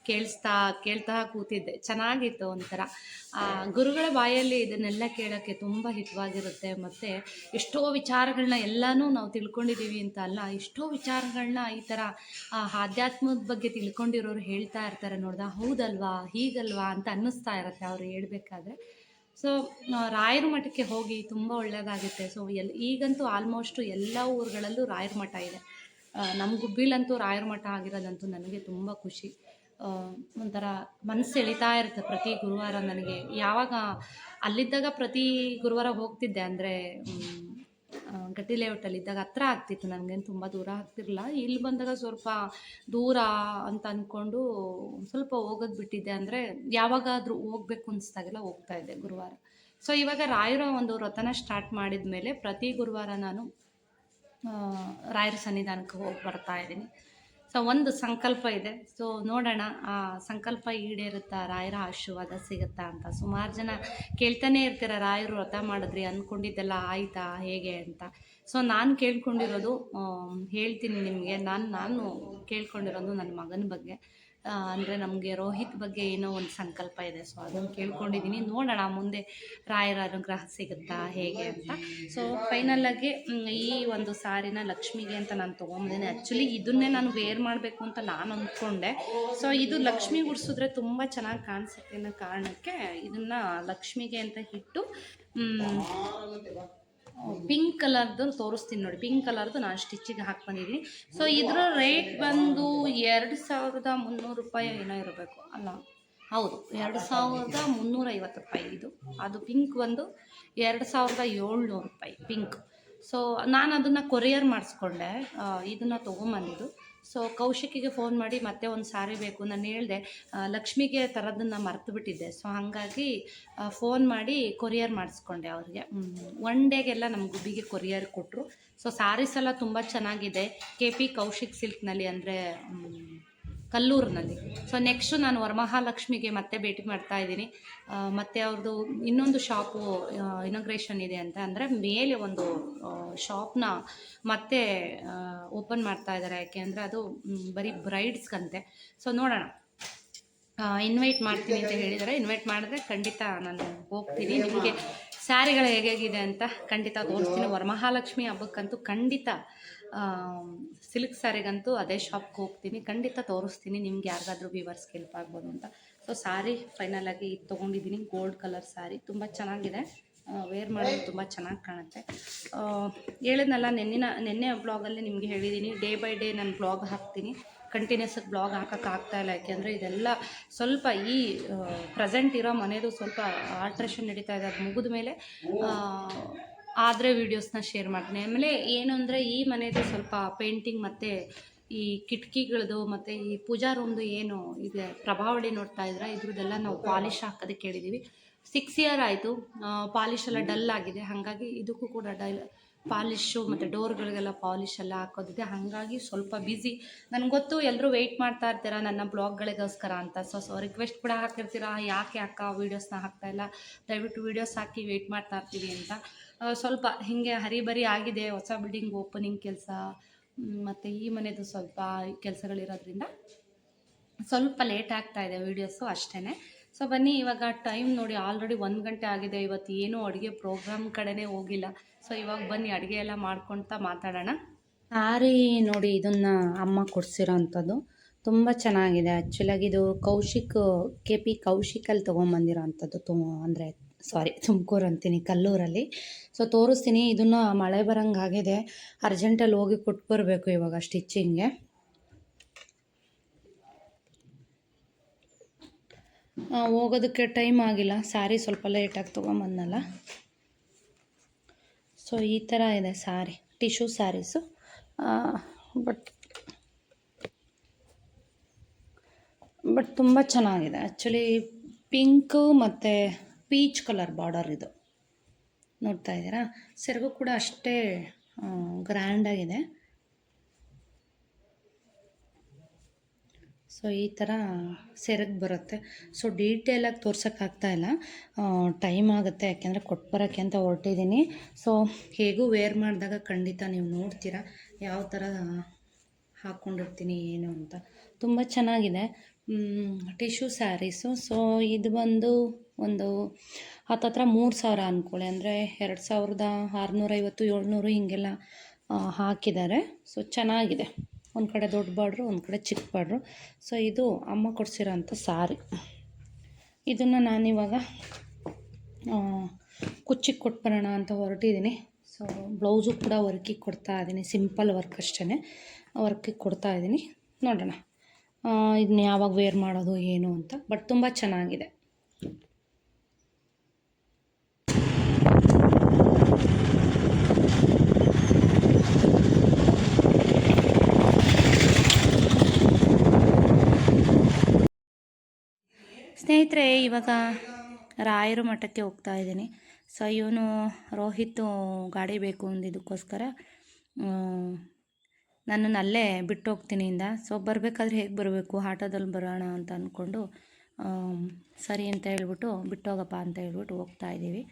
ಕೇಳಿಸ್ತಾ, ಕೇಳ್ತಾ ಕೂತಿದ್ದೆ. ಚೆನ್ನಾಗಿತ್ತು ಒಂಥರ. ಗುರುಗಳ ಬಾಯಲ್ಲಿ ಇದನ್ನೆಲ್ಲ ಕೇಳೋಕ್ಕೆ ತುಂಬ ಹಿತವಾಗಿರುತ್ತೆ. ಮತ್ತು ಎಷ್ಟೋ ವಿಚಾರಗಳನ್ನ ಎಲ್ಲನೂ ನಾವು ತಿಳ್ಕೊಂಡಿದ್ದೀವಿ ಅಂತ ಅಲ್ಲ, ಎಷ್ಟೋ ವಿಚಾರಗಳನ್ನ ಈ ಥರ ಆಧ್ಯಾತ್ಮದ ಬಗ್ಗೆ ತಿಳ್ಕೊಂಡಿರೋರು ಹೇಳ್ತಾ ಇರ್ತಾರೆ ನೋಡ್ದ, ಹೌದಲ್ವಾ, ಹೀಗಲ್ವಾ ಅಂತ ಅನ್ನಿಸ್ತಾ ಇರುತ್ತೆ ಅವ್ರು ಹೇಳಬೇಕಾದ್ರೆ. ಸೊ ರಾಯರ ಮಠಕ್ಕೆ ಹೋಗಿ ತುಂಬ ಒಳ್ಳೆಯದಾಗುತ್ತೆ ಸೊ, ಎಲ್, ಈಗಂತೂ ಆಲ್ಮೋಸ್ಟು ಎಲ್ಲ ಊರುಗಳಲ್ಲೂ ರಾಯರ ಮಠ ಇದೆ. ನಮ್ಮ ಗುಬ್ಬಿಲಂತೂ ರಾಯರ ಮಠ ಆಗಿರೋದಂತೂ ನನಗೆ ತುಂಬ ಖುಷಿ. ಒಂಥರ ಮನಸ್ಸು ಎಳಿತಾ ಇರುತ್ತೆ ಪ್ರತಿ ಗುರುವಾರ ನನಗೆ. ಯಾವಾಗ ಅಲ್ಲಿದ್ದಾಗ ಪ್ರತಿ ಗುರುವಾರ ಹೋಗ್ತಿದ್ದೆ, ಅಂದರೆ ಗಟ್ಟಿ ಲೇಔಟಲ್ಲಿ ಇದ್ದಾಗ ಹತ್ರ ಆಗ್ತಿತ್ತು. ನನಗೇನು ತುಂಬ ದೂರ ಆಗ್ತಿರಲಿಲ್ಲ. ಇಲ್ಲಿ ಬಂದಾಗ ಸ್ವಲ್ಪ ದೂರ ಅಂತ ಅಂದ್ಕೊಂಡು ಸ್ವಲ್ಪ ಹೋಗೋದು ಬಿಟ್ಟಿದ್ದೆ. ಅಂದರೆ, ಯಾವಾಗಾದರೂ ಹೋಗ್ಬೇಕು ಅನಿಸ್ದಾಗೆಲ್ಲ ಹೋಗ್ತಾ ಇದ್ದೆ ಗುರುವಾರ. ಸೊ ಇವಾಗ ರಾಯರ ಒಂದು ವ್ರತನ ಸ್ಟಾರ್ಟ್ ಮಾಡಿದ ಮೇಲೆ ಪ್ರತಿ ಗುರುವಾರ ನಾನು ರಾಯರ ಸನ್ನಿಧಾನಕ್ಕೆ ಹೋಗಿ ಬರ್ತಾ ಇದ್ದೀನಿ. ಸೊ ಒಂದು ಸಂಕಲ್ಪ ಇದೆ. ಸೊ ನೋಡೋಣ, ಆ ಸಂಕಲ್ಪ ಈಡೇರುತ್ತಾ, ರಾಯರ ಆಶೀರ್ವಾದ ಸಿಗುತ್ತಾ ಅಂತ. ಸುಮಾರು ಜನ ಕೇಳ್ತಾನೆ ಇರ್ತೀರ, ರಾಯರು ವ್ರತ ಮಾಡಿದ್ರಿ ಅಂದ್ಕೊಂಡಿದ್ದೆಲ್ಲ ಆಯಿತಾ, ಹೇಗೆ ಅಂತ. ಸೊ ನಾನು ಕೇಳ್ಕೊಂಡಿರೋದು ಹೇಳ್ತೀನಿ ನಿಮಗೆ. ನಾನು ನಾನು ಕೇಳ್ಕೊಂಡಿರೋದು ನನ್ನ ಮಗನ ಬಗ್ಗೆ. ಅಂದರೆ ನಮಗೆ ರೋಹಿತ್ ಬಗ್ಗೆ ಏನೋ ಒಂದು ಸಂಕಲ್ಪ ಇದೆ. ಸೊ ಅದನ್ನು ಕೇಳ್ಕೊಂಡಿದ್ದೀನಿ ನೋಡೋಣ ಮುಂದೆ ರಾಯರ ಅನುಗ್ರಹ ಸಿಗುತ್ತಾ ಹೇಗೆ ಅಂತ. ಸೊ ಫೈನಲಾಗಿ ಈ ಒಂದು ಸಾರಿನ ಲಕ್ಷ್ಮಿಗೆ ಅಂತ ನಾನು ತೊಗೊಂಬಂದಿನಿ. ಆ್ಯಕ್ಚುಲಿ ಇದನ್ನೇ ನಾನು ವೇರ್ ಮಾಡಬೇಕು ಅಂತ ನಾನು ಅಂದ್ಕೊಂಡೆ ಸೊ ಇದು ಲಕ್ಷ್ಮಿ ಉಡಿಸಿದ್ರೆ ತುಂಬ ಚೆನ್ನಾಗಿ ಕಾಣಿಸುತ್ತೆ ಅನ್ನೋ ಕಾರಣಕ್ಕೆ ಇದನ್ನು ಲಕ್ಷ್ಮಿಗೆ ಅಂತ ಇಟ್ಟು ಪಿಂಕ್ ಕಲರ್ದು ತೋರಿಸ್ತೀನಿ ನೋಡಿ. ಪಿಂಕ್ ಕಲರ್ದು ನಾನು ಸ್ಟಿಚ್ಚಿಗೆ ಹಾಕಿ ಬಂದಿದ್ದೀನಿ. ಸೊ ಇದರ ರೇಟ್ ಬಂದು ಎರಡು ಸಾವಿರದ ಮುನ್ನೂರು ರೂಪಾಯಿ ಏನೋ ಇರಬೇಕು ಅಲ್ಲ? ಹೌದು, ಎರಡು ಸಾವಿರದ ಮುನ್ನೂರೈವತ್ತು ರೂಪಾಯಿ ಇದು. ಅದು ಪಿಂಕ್ ಬಂದು ಎರಡು ಸಾವಿರದ ಏಳ್ನೂರು ರೂಪಾಯಿ ಪಿಂಕ್. ಸೊ ನಾನು ಅದನ್ನು ಕೊರಿಯರ್ ಮಾಡಿಸ್ಕೊಂಡೆ. ಇದನ್ನು ತೊಗೊಂಬಂದಿದ್ದು. ಸೊ ಕೌಶಿಕಿಗೆ ಫೋನ್ ಮಾಡಿ ಮತ್ತೆ ಒಂದು ಸಾರಿ ಬೇಕು. ನಾನು ಹೇಳಿದೆ ಲಕ್ಷ್ಮಿಗೆ ತರದನ್ನ ಮರ್ತು ಬಿಟ್ಟಿದ್ದೆ. ಸೊ ಹಾಗಾಗಿ ಫೋನ್ ಮಾಡಿ ಕೊರಿಯರ್ ಮಾಡಿಸ್ಕೊಂಡೆ ಅವ್ರಿಗೆ. ಒನ್ ಡೇಗೆಲ್ಲ ನಮ್ಮ ಗುಬ್ಬಿಗೆ ಕೊರಿಯರ್ ಕೊಟ್ಟರು ಸೊ ಸಾರೀಸ್ ಎಲ್ಲ ತುಂಬ ಚೆನ್ನಾಗಿದೆ. ಕೆ ಪಿ ಕೌಶಿಕ್ ಸಿಲ್ಕ್ನಲ್ಲಿ ಅಂದರೆ ಕಲ್ಲೂರಿನಲ್ಲಿ. ಸೊ ನೆಕ್ಸ್ಟು ನಾನು ವರಮಹಾಲಕ್ಷ್ಮಿಗೆ ಮತ್ತೆ ಭೇಟಿ ಮಾಡ್ತಾ ಇದ್ದೀನಿ. ಮತ್ತು ಅವ್ರದ್ದು ಇನ್ನೊಂದು ಶಾಪು ಇನಾಗ್ರೇಷನ್ ಇದೆ ಅಂತ ಅಂದರೆ ಮೇಲೆ ಒಂದು ಶಾಪ್ನ ಮತ್ತೆ ಓಪನ್ ಮಾಡ್ತಾ ಇದ್ದಾರೆ. ಯಾಕೆ ಅಂದರೆ ಅದು ಬರೀ ಬ್ರೈಡ್ಸ್ಗಂತೆ ಸೊ ನೋಡೋಣ. ಇನ್ವೈಟ್ ಮಾಡ್ತೀನಿ ಅಂತ ಹೇಳಿದರೆ ಇನ್ವೈಟ್ ಮಾಡಿದ್ರೆ ಖಂಡಿತ ನಾನು ಹೋಗ್ತೀನಿ. ನಿಮಗೆ ಸ್ಯಾರಿಗಳು ಹೇಗಿದೆ ಅಂತ ಖಂಡಿತ ತೋರಿಸ್ತೀನಿ. ವರಮಹಾಲಕ್ಷ್ಮಿ ಹಬ್ಬಕ್ಕಂತೂ ಖಂಡಿತ ಸಿಲ್ಕ್ ಸ್ಯಾರಿಗಂತೂ ಅದೇ ಶಾಪ್ಗೆ ಹೋಗ್ತೀನಿ. ಖಂಡಿತ ತೋರಿಸ್ತೀನಿ. ನಿಮ್ಗೆ ಯಾರಿಗಾದ್ರೂ ವ್ಯೂವರ್ಸ್ಗೆ ಹೆಲ್ಪ್ ಆಗ್ಬೋದು ಅಂತ. ಸೊ ಸ್ಯಾರಿ ಫೈನಲಾಗಿ ಇದು ತೊಗೊಂಡಿದ್ದೀನಿ. ಗೋಲ್ಡ್ ಕಲರ್ ಸ್ಯಾರಿ ತುಂಬ ಚೆನ್ನಾಗಿದೆ. ವೇರ್ ಮಾಡೋದು ತುಂಬ ಚೆನ್ನಾಗಿ ಕಾಣುತ್ತೆ. ಹೇಳಿದ್ನಲ್ಲ, ನೆನ್ನಿನ, ನಿನ್ನೆ ಬ್ಲಾಗಲ್ಲಿ ನಿಮಗೆ ಹೇಳಿದ್ದೀನಿ ಡೇ ಬೈ ಡೇ ನಾನು ಬ್ಲಾಗ್ ಹಾಕ್ತೀನಿ. ಕಂಟಿನ್ಯೂಸ್ ಬ್ಲಾಗ್ ಹಾಕೋಕೆ ಇಲ್ಲ. ಯಾಕೆಂದರೆ ಇದೆಲ್ಲ ಸ್ವಲ್ಪ ಈ ಪ್ರೆಸೆಂಟ್ ಇರೋ ಮನೆಯದು ಸ್ವಲ್ಪ ಆಲ್ಟ್ರೇಷನ್ ನಡೀತಾ ಇದೆ. ಅದು ಮುಗಿದ ಮೇಲೆ ಆದರೆ ವೀಡಿಯೋಸ್ನ ಶೇರ್ ಮಾಡ್ತೀನಿ. ಆಮೇಲೆ ಏನು ಅಂದರೆ ಈ ಮನೆಯದು ಸ್ವಲ್ಪ ಪೇಂಟಿಂಗ್ ಮತ್ತು ಈ ಕಿಟಕಿಗಳದು ಮತ್ತು ಈ ಪೂಜಾ ರೂಮ್ದು ಏನು ಇದೆ, ಪ್ರಭಾವಳಿ ನೋಡ್ತಾ ಇದ್ರೆ? ಇದ್ರದ್ದೆಲ್ಲ ನಾವು ಪಾಲಿಶ್ ಹಾಕೋದಕ್ಕೆ ಹೇಳಿದ್ದೀವಿ ಸಿಕ್ಸ್ ಇಯರ್ ಆಯಿತು. ಪಾಲಿಶ್ ಎಲ್ಲ ಡಲ್ ಆಗಿದೆ. ಹಾಗಾಗಿ ಇದಕ್ಕೂ ಕೂಡ ಡಲ್, ಪಾಲಿಶು ಮತ್ತು ಡೋರ್ಗಳಿಗೆಲ್ಲ ಪಾಲಿಶ್ ಎಲ್ಲ ಹಾಕೋದಿದೆ. ಹಾಗಾಗಿ ಸ್ವಲ್ಪ ಬ್ಯುಸಿ ನನಗೆ ಗೊತ್ತು ಎಲ್ಲರೂ ವೆಯ್ಟ್ ಮಾಡ್ತಾ ಇರ್ತೀರಾ? ನನ್ನ ಬ್ಲಾಗ್ಗಳಿಗೋಸ್ಕರ ಅಂತ. ಸೊ ಸೊ ರಿಕ್ವೆಸ್ಟ್ ಕೂಡ ಹಾಕಿರ್ತೀರಾ? ಯಾಕೆ ಅಕ್ಕ ವೀಡಿಯೋಸ್ನ ಹಾಕ್ತಾ ಇಲ್ಲ? ದಯವಿಟ್ಟು ವೀಡಿಯೋಸ್ ಹಾಕಿ ವೆಯ್ಟ್ ಮಾಡ್ತಾ ಇರ್ತೀವಿ ಅಂತ. ಸ್ವಲ್ಪ ಹೀಗೆ ಹರಿಬರಿ ಆಗಿದೆ, ಹೊಸ ಬಿಲ್ಡಿಂಗ್ ಓಪನಿಂಗ್ ಕೆಲಸ ಮತ್ತು ಈ ಮನೆಯದು ಸ್ವಲ್ಪ ಕೆಲಸಗಳಿರೋದ್ರಿಂದ ಸ್ವಲ್ಪ ಲೇಟ್ ಆಗ್ತಾ ಇದೆ ವೀಡಿಯೋಸು ಅಷ್ಟೇ ಸೊ ಬನ್ನಿ, ಇವಾಗ ಟೈಮ್ ನೋಡಿ ಆಲ್ರೆಡಿ ಒಂದು ಗಂಟೆ ಆಗಿದೆ, ಇವತ್ತು ಏನೂ ಅಡುಗೆ ಪ್ರೋಗ್ರಾಮ್ ಕಡೆನೇ ಹೋಗಿಲ್ಲ. ಸೊ ಇವಾಗ ಬನ್ನಿ, ಅಡುಗೆ ಎಲ್ಲ ಮಾಡ್ಕೊಳ್ತಾ ಮಾತಾಡೋಣ. ಸಾರಿ ನೋಡಿ, ಇದನ್ನು ಅಮ್ಮ ಕೊಡಿಸಿರೋ ಅಂಥದ್ದು. ತುಂಬ ಚೆನ್ನಾಗಿದೆ. ಆ್ಯಕ್ಚುಲಾಗಿ ಇದು ಕೌಶಿಕ್, ಕೆ ಪಿ ಕೌಶಿಕಲ್ಲಿ ತೊಗೊಂಬಂದಿರೋ ಅಂಥದ್ದು, ತು ಅಂದರೆ ಸಾರಿ ತುಮಕೂರು ಅಂತೀನಿ, ಕಲ್ಲೂರಲ್ಲಿ. ಸೊ ತೋರಿಸ್ತೀನಿ, ಇದನ್ನು ಮಳೆ ಬರಂಗೆ ಆಗಿದೆ. ಅರ್ಜೆಂಟಲ್ಲಿ ಹೋಗಿ ಕೊಟ್ಟು ಬರಬೇಕು ಇವಾಗ ಸ್ಟಿಚ್ಚಿಂಗ್ಗೆ ಹೋಗೋದಕ್ಕೆ ಟೈಮ್ ಆಗಿಲ್ಲ. ಸ್ಯಾರಿ ಸ್ವಲ್ಪ ಲೇಟಾಗಿ ತೊಗೊಂಬಂದಲ್ಲ. ಸೊ ಈ ಥರ ಇದೆ sari tissue saris but but ತುಂಬ ಚೆನ್ನಾಗಿದೆ. ಆ್ಯಕ್ಚುಲಿ ಪಿಂಕು ಮತ್ತು ಪೀಚ್ ಕಲರ್ ಬಾರ್ಡರ್ ಇದು. ನೋಡ್ತಾ ಇದ್ದೀರಾ? ಸೆರಗು ಕೂಡ ಅಷ್ಟೇ ಗ್ರ್ಯಾಂಡಾಗಿದೆ ಸೊ ಈ ಥರ ಸೆರಗು ಬರುತ್ತೆ. ಸೊ ಡೀಟೇಲಾಗಿ ತೋರ್ಸೋಕ್ಕಾಗ್ತಾ ಇಲ್ಲ. ಟೈಮ್ ಆಗುತ್ತೆ, ಯಾಕೆಂದರೆ ಕೊಟ್ಟು ಬರೋಕ್ಕೆ ಅಂತ ಹೊರಟಿದ್ದೀನಿ. ಸೊ ಹೇಗೂ ವೇರ್ ಮಾಡಿದಾಗ ಖಂಡಿತ ನೀವು ನೋಡ್ತೀರಾ, ಯಾವ ಥರ ಹಾಕ್ಕೊಂಡಿರ್ತೀನಿ ಏನು ಅಂತ. ತುಂಬ ಚೆನ್ನಾಗಿದೆ. ಟಿಶ್ಯೂ ಸ್ಯಾರೀಸು ಸೊ ಇದು ಬಂದು ಒಂದು ಹತ್ತತ್ರ ಮೂರು ಸಾವಿರ ಅಂದ್ಕೊಳ್ಳಿ ಅಂದರೆ ಎರಡು ಸಾವಿರದ ಆರುನೂರೈವತ್ತು ಏಳ್ನೂರು ಹೀಗೆಲ್ಲ ಹಾಕಿದ್ದಾರೆ. ಸೊ ಚೆನ್ನಾಗಿದೆ. ಒಂದು ಕಡೆ ದೊಡ್ಡ ಬಾಡ್ರು, ಒಂದು ಕಡೆ ಚಿಕ್ಕ ಬಾಡ್ರು. ಸೊ ಇದು ಅಮ್ಮ ಕೊಡಿಸಿರೋಂಥ ಸಾರಿ. ಇದನ್ನು ನಾನಿವಾಗ ಕುಚ್ಚಿಗೆ ಕುಚ್ಚಿಗೆ ಕೊಟ್ಬರೋಣ ಅಂತ ಹೊರಟಿದ್ದೀನಿ. ಸೊ ಬ್ಲೌಸು ಕೂಡ ವರ್ಕಿಗೆ ಕೊಡ್ತಾ ಇದ್ದೀನಿ. ಸಿಂಪಲ್ ವರ್ಕ್ ಅಷ್ಟೇ ವರ್ಕಿಗೆ ಕೊಡ್ತಾ ಇದ್ದೀನಿ. ನೋಡೋಣ. ಇದನ್ನ ಯಾವಾಗ ವೇರ್ ಮಾಡೋದು, ಏನು ಅಂತ. ಬಟ್ ತುಂಬ ಚೆನ್ನಾಗಿದೆ. ಸ್ನೇಹಿತರೆ, ಇವಾಗ ರಾಯರು ಮಠಕ್ಕೆ ಹೋಗ್ತಾ ಇದ್ದೀನಿ. ಸೊ, ಇವನು ರೋಹಿತ್ ಗಾಡಿ ಬೇಕು ಅಂದಿದ್ದಕ್ಕೋಸ್ಕರ ನನ್ನನ್ನು ಅಲ್ಲೇ ಬಿಟ್ಟು ಹೋಗ್ತೀನಿ ಇಂದ. ಸೊ, ಬರಬೇಕಾದ್ರೆ ಹೇಗೆ ಬರಬೇಕು, ಆಟೋದಲ್ಲಿ ಬರೋಣ ಅಂತ ಅಂದ್ಕೊಂಡು ಸರಿ ಅಂತ ಹೇಳ್ಬಿಟ್ಟು ಬಿಟ್ಟೋಗಪ್ಪ ಅಂತ ಹೇಳ್ಬಿಟ್ಟು ಹೋಗ್ತಾ ಇದ್ದೀವಿ.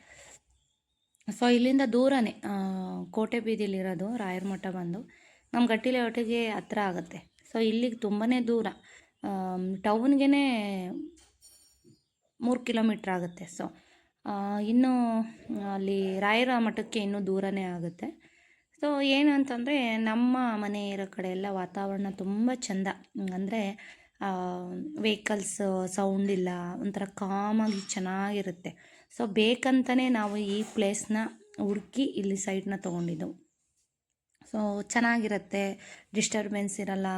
ಸೊ, ಇಲ್ಲಿಂದ ದೂರನೇ ಕೋಟೆ ಬೀದಿಲಿರೋದು ರಾಯರ ಮಠ ಬಂದು, ನಮ್ಮ ಗಟ್ಟಿಲೆ ಒಟ್ಟಿಗೆ ಹತ್ರ ಆಗುತ್ತೆ. ಸೊ, ಇಲ್ಲಿಗೆ ತುಂಬಾ ದೂರ. ಟೌನ್ಗೆ ಮೂರು ಕಿಲೋಮೀಟ್ರ್ ಆಗುತ್ತೆ. ಸೊ ಇನ್ನೂ, ಅಲ್ಲಿ ರಾಯರ ಮಠಕ್ಕೆ ಇನ್ನೂ ದೂರನೇ ಆಗುತ್ತೆ. ಸೊ ಏನಂತಂದರೆ ನಮ್ಮ ಮನೆ ಇರೋ ಕಡೆ ಎಲ್ಲ ವಾತಾವರಣ ತುಂಬ ಚೆಂದ. ಅಂದರೆ ವೆಹಿಕಲ್ಸ್ ಸೌಂಡ್ ಇಲ್ಲ, ಒಂಥರ ಕಾಮಾಗಿ ಚೆನ್ನಾಗಿರುತ್ತೆ. ಸೊ ಬೇಕಂತಲೇ ನಾವು ಈ ಪ್ಲೇಸ್ನ ಹುಡುಕಿ ಇಲ್ಲಿ ಸೈಟ್ನ ತೊಗೊಂಡಿದ್ದು. ಸೊ ಚೆನ್ನಾಗಿರುತ್ತೆ ಡಿಸ್ಟರ್ಬೆನ್ಸ್ ಇರಲ್ಲ